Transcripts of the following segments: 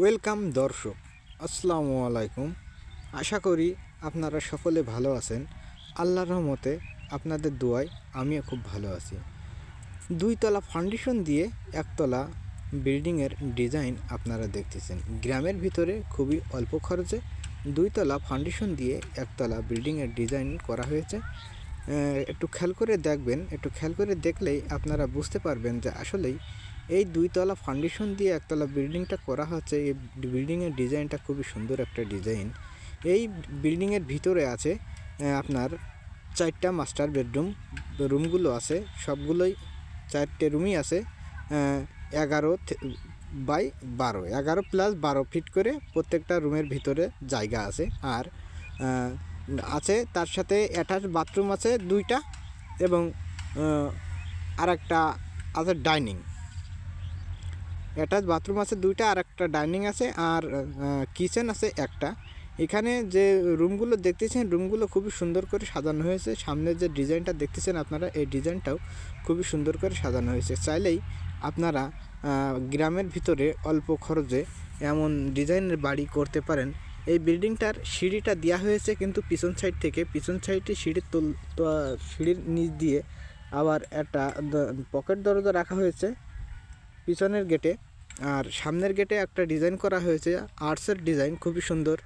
Welcome দর্শক, আসসালামু আলাইকুম। আশা করি আপনারা সকলে ভালো আছেন। আল্লাহর রহমতে আপনাদের দোয়ায় আমিও খুব ভালো আছি। দুইতলা ফাউন্ডেশন দিয়ে একতলা বিল্ডিংয়ের ডিজাইন আপনারা দেখতেছেন। গ্রামের ভিতরে খুবই অল্প খরচে দুইতলা ফাউন্ডেশন দিয়ে একতলা বিল্ডিংয়ের ডিজাইন করা হয়েছে। একটু খেয়াল করে দেখবেন, একটু খেয়াল করে দেখলেই আপনারা বুঝতে পারবেন যে আসলেই এই দুইতলা ফাউন্ডেশন দিয়ে একতলা বিল্ডিংটা করা হচ্ছে। এই বিল্ডিংয়ের ডিজাইনটা খুবই সুন্দর একটা ডিজাইন। এই বিল্ডিংয়ের ভিতরে আছে আপনার চারটা মাস্টার বেডরুম রুমগুলো আছে, সবগুলোই চারটে রুমই আছে এগারো বাই বারো, এগারো প্লাস বারো ফিট করে প্রত্যেকটা রুমের ভিতরে জায়গা আছে। আর আছে, তার সাথে অ্যাটাচ বাথরুম আছে দুইটা এবং আর একটা আছে ডাইনিং অ্যাটাচ বাথরুম আছে দুইটা, আর একটা ডাইনিং আছে, আর কিচেন আছে একটা। এখানে যে রুমগুলো দেখতেছেন, রুমগুলো খুবই সুন্দর করে সাজানো হয়েছে। সামনে যে ডিজাইনটা দেখতেছেন আপনারা, এই ডিজাইনটাও খুবই সুন্দর করে সাজানো হয়েছে। চাইলেই আপনারা গ্রামের ভিতরে অল্প খরচে এমন ডিজাইনের বাড়ি করতে পারেন। এই বিল্ডিংটার সিঁড়িটা দেওয়া হয়েছে কিন্তু পিছন সাইড থেকে। পিছন সাইডে সিঁড়ির তোল সিঁড়ির নিচ দিয়ে আবার একটা পকেট দরজা রাখা হয়েছে। পিছনের গেটে আর সামনের গেটে একটা ডিজাইন করা হয়েছে, আর্টসের ডিজাইন, খুবই সুন্দর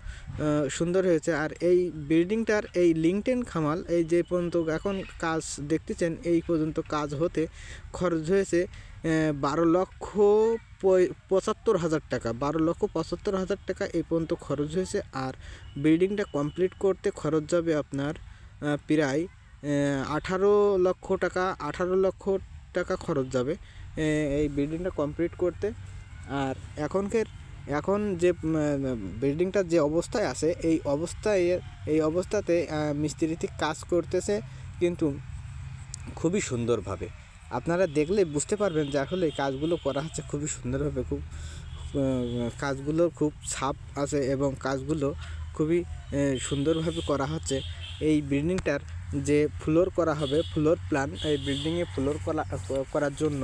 সুন্দর হয়েছে। আর এই বিল্ডিংটার এই লিংটেন খামাল, এই যে পর্যন্ত এখন কাজ দেখতেছেন, এই পর্যন্ত কাজ হতে খরচ হয়েছে বারো লক্ষ পঁচাত্তর হাজার টাকা। বারো লক্ষ পঁচাত্তর হাজার টাকা এই পর্যন্ত খরচ হয়েছে আর বিল্ডিংটা কমপ্লিট করতে খরচ যাবে আপনার প্রায় আঠারো লক্ষ টাকা, আঠারো লক্ষ টাকা খরচ যাবে। এই বিল্ডিংটা কমপ্লিট করতে। আর এখনকার এখন যে বিল্ডিংটার যে অবস্থায় আছে এই অবস্থায় এই অবস্থাতে আহ, মিস্ত্রিতে কাজ করতেছে কিন্তু খুবই সুন্দরভাবে। আপনারা দেখলে বুঝতে পারবেন যে আসলে কাজগুলো করা হচ্ছে খুবই সুন্দরভাবে খুব আহ, কাজগুলো খুব ছাপ আছে এবং কাজগুলো খুবই সুন্দরভাবে করা হচ্ছে। এই বিল্ডিংটার যে ফ্লোর করা হবে ফ্লোর প্ল্যান এই বিল্ডিংয়ে ফ্লোর করা করার জন্য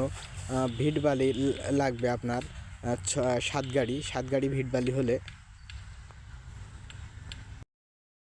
ভিট বালি লাগবে আপনার সাত গাড়ি সাত গাড়ি ভিট বালি হলে।